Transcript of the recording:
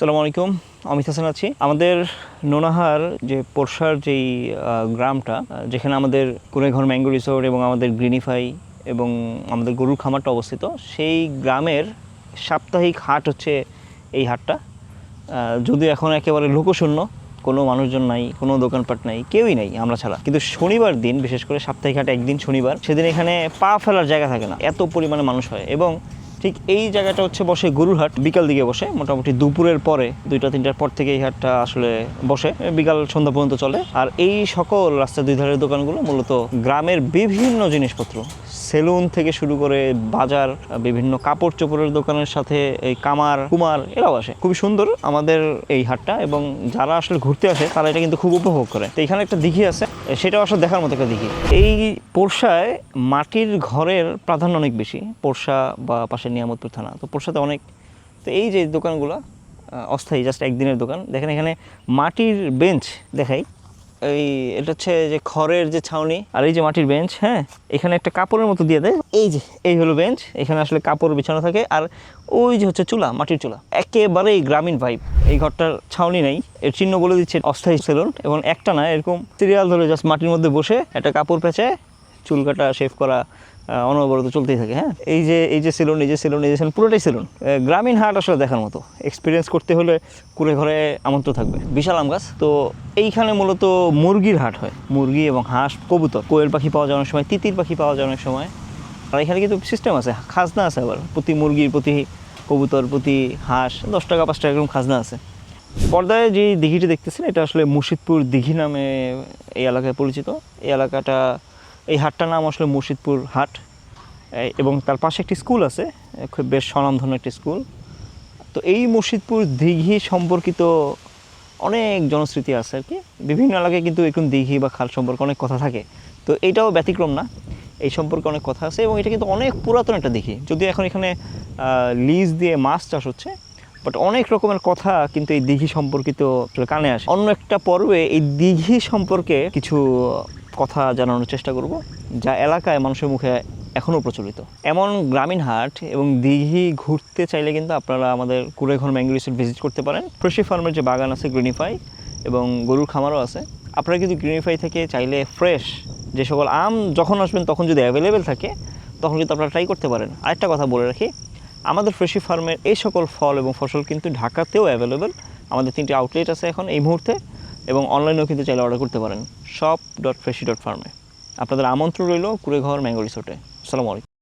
সালামু আলাইকুম অমিত হাসান আছি। আমাদের নোনাহার যে পোরশার যেই গ্রামটা যেখানে আমাদের কুড়েঘর ম্যাঙ্গো রিসোর্ট এবং আমাদের গ্রিনিফাই এবং আমাদের গরুর খামারটা অবস্থিত, সেই গ্রামের সাপ্তাহিক হাট হচ্ছে এই হাটটা। যদিও এখন একেবারে লোকশূন্য, কোনো মানুষজন নাই, কোনো দোকানপাট নাই, কেউই নাই আমরা ছাড়া। কিন্তু শনিবার দিন, বিশেষ করে সাপ্তাহিক হাট একদিন শনিবার, সেদিন এখানে পা ফেলার জায়গা থাকে না, এত পরিমাণে মানুষ হয় এবং ঠিক এই জায়গাটা হচ্ছে বসে গরুরহাট বিকাল দিকে বসে, মোটামুটি দুপুরের পরে, দুইটা, তিনটার পর থেকে এই হাটটা আসলে বসে। বিকাল সন্ধ্যা পর্যন্ত চলে। আর এই সকল রাস্তার দুই ধারের দোকানগুলো মূলত গ্রামের বিভিন্ন জিনিসপত্র। সেলুন থেকে শুরু করে বাজার, বিভিন্ন কাপড় চোপড়ের দোকানের সাথে এই কামার, কুমার এরাও আসে। খুবই সুন্দর আমাদের এই হাটটা এবং যারা আসলে ঘুরতে আসে, তারা এটা কিন্তু খুব উপভোগ করে। তো এখানে একটা দিঘি আছে, সেটাও আসলে দেখার মতো একটা দিঘি। এই পোরশায় মাটির ঘরের প্রাধান্য অনেক বেশি, পোরশা বা পাশে নিয়ামতপুর থানা। তো পোরশাতে অনেক, তো এই যে দোকানগুলো অস্থায়ী জাস্ট একদিনের দোকান। দেখেন এখানে মাটির বেঞ্চ দেখাই। এই, এটা হচ্ছে যে খড়ের যে ছাউনি আর এই যে মাটির বেঞ্চ হ্যাঁ? এখানে একটা কাপড়ের মতো দিয়ে দেয় এই যে, এই হলো বেঞ্চ। এখানে আসলে কাপড় বিছানো থাকে। আর ওই যে হচ্ছে চুলা, মাটির চুলা। একেবারেই গ্রামীণ ভাইব এই ঘরটার ছাউনি নেই। এর চিহ্ন বলে দিচ্ছে অস্থায়ী সেলুন। এবং একটা না, এরকম সিরিয়াল ধরে জাস্ট মাটির মধ্যে বসে একটা কাপড় পেঁচে চুল কাটা শেভ করা অনবরত চলতেই থাকে হ্যাঁ? এই যে এই যে সেলুন এই যে সেলুন এই যে সেলুন পুরোটাই সেলুন গ্রামীণ হাট আসলে দেখার মতো। এক্সপিরিয়েন্স করতে হলে কুড়ে ঘরে আমন্ত্রণ থাকবে। বিশাল আম গাছ, তো এইখানে মূলত মুরগির হাট হয়। মুরগি এবং হাঁস, কবুতর, কোয়েল পাখি পাওয়া অনেক সময়, তিতির পাখি পাওয়া যায় অনেক সময়। আর এখানে কিন্তু সিস্টেম আছে, খাজনা আছে আবার। প্রতি মুরগির, প্রতি কবুতর, প্রতি হাঁস, দশ টাকা, পাঁচ টাকা এরকম খাজনা আছে। পর্দায় যে দিঘিটি দেখতেছেন, এটা আসলে মুর্শিদপুর দিঘি নামে এই এলাকায় পরিচিত। এই এলাকাটা এই হাটটার নাম আসলে মুর্শিদপুর হাট। এবং তার পাশে একটি স্কুল আছে, খুব বেশ স্বনামধন্য একটি স্কুল। তো এই মুর্শিদপুর দিঘি সম্পর্কিত অনেক জনশ্রুতি আছে আর কি। বিভিন্ন এলাকায় কিন্তু এরকম দিঘি বা খাল সম্পর্কে অনেক কথা থাকে। তো এইটাও ব্যতিক্রম না, এই সম্পর্কে অনেক কথা আছে এবং এটা কিন্তু অনেক পুরাতন একটা দিঘি। যদিও এখন এখানে লিজ দিয়ে মাছ চাষ হচ্ছে বাট অনেক রকমের কথা কিন্তু এই দিঘি সম্পর্কিত কানে আসে। অন্য একটা পর্বে এই দিঘি সম্পর্কে কিছু কথা জানানোর চেষ্টা করব, যা এলাকায় মানুষের মুখে এখনও প্রচলিত। এমন গ্রামীণ হাট এবং দিঘি ঘুরতে চাইলে কিন্তু আপনারা আমাদের কুড়েঘর ম্যাঙ্গো ভিজিট করতে পারেন। ফ্রেশি ফার্মের যে বাগান আছে গ্রিনিফাই এবং গরুর খামারও আছে। আপনারা কিন্তু গ্রিনিফাই থেকে চাইলে ফ্রেশ যে সকল আম যখন আসবেন, তখন যদি অ্যাভেলেবেল থাকে, তখন কিন্তু আপনারা ট্রাই করতে পারেন। আরেকটা কথা বলে রাখি, আমাদের ফ্রেশি ফার্মের এই সকল ফল এবং ফসল কিন্তু ঢাকাতেও অ্যাভেলেবেল আমাদের তিনটি আউটলেট আছে এখন এই মুহূর্তে। এবং অনলাইনেও কিন্তু চাইলে অর্ডার করতে পারেন। শপ ডট ফ্রেশি ডট ফার্মে আপনাদের আমন্ত্রণ রইল কুড়েঘর ম্যাঙ্গো রিসোর্টে। আসসালামু আলাইকুম।